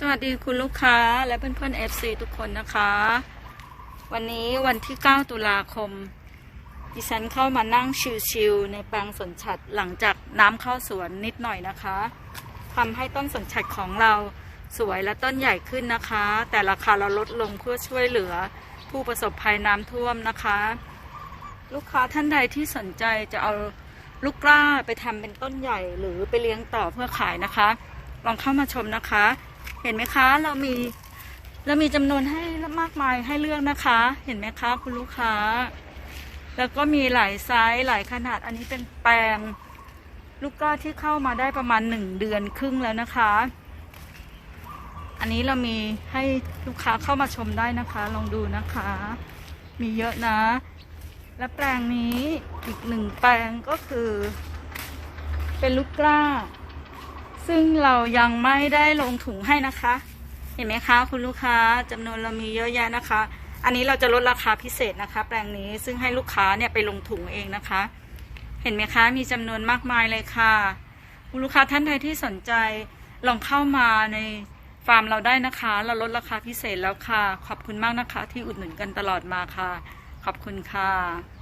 สวัสดีคุณลูกค้าและเพื่อนๆ FC ทุกคนนะคะ วันนี้วันที่ 9 ตุลาคม ดิฉันเข้ามานั่งชิลๆในแปลงสนฉัดหลังจากน้ำเข้าสวนนิดหน่อยนะคะทำให้ต้นสนฉัดของเราสวยและต้นใหญ่ขึ้นนะคะ แต่ราคาเราลดลงเพื่อช่วยเหลือผู้ประสบภัยน้ำท่วมนะคะ ลูกค้าท่านใดที่สนใจจะเอาลูกกล้าไปทำเป็นต้นใหญ่หรือไปเลี้ยงต่อเพื่อขายนะคะ ลองเข้ามาชมนะคะ เห็นไหมคะ เรามีเรามีจำนวนให้มากมายให้เลือกนะคะ เห็นไหมคะคุณลูกค้า แล้วก็มีหลายไซส์หลายขนาดอันนี้เป็นแปลง ลูกกล้าที่เข้ามาได้ประมาณหนึ่งเดือนครึ่งแล้วนะคะ อันนี้เรามีให้ลูกค้าเข้ามาชมได้นะคะ ลองดูนะคะ มีเยอะนะ และแปลงนี้อีกหนึ่งแปลงก็คือ เป็นลูกกล้า ซึ่งเรายังไม่ได้ลงถุงให้นะคะ เห็นไหมคะ คุณลูกค้าจำนวนเรามีเยอะแยะนะคะ อันนี้เราจะลดราคาพิเศษนะคะ แปลงนี้ซึ่งให้ลูกค้าเนี่ยไปลงถุงเองนะคะ เห็นไหมคะมีจำนวนมากมายเลยค่ะ คุณลูกค้าท่านใดที่สนใจลองเข้ามาในฟาร์มเราได้นะคะ เราลดราคาพิเศษแล้วค่ะ ขอบคุณมากนะคะ ที่อุดหนุนกันตลอดมาค่ะ ขอบคุณค่ะ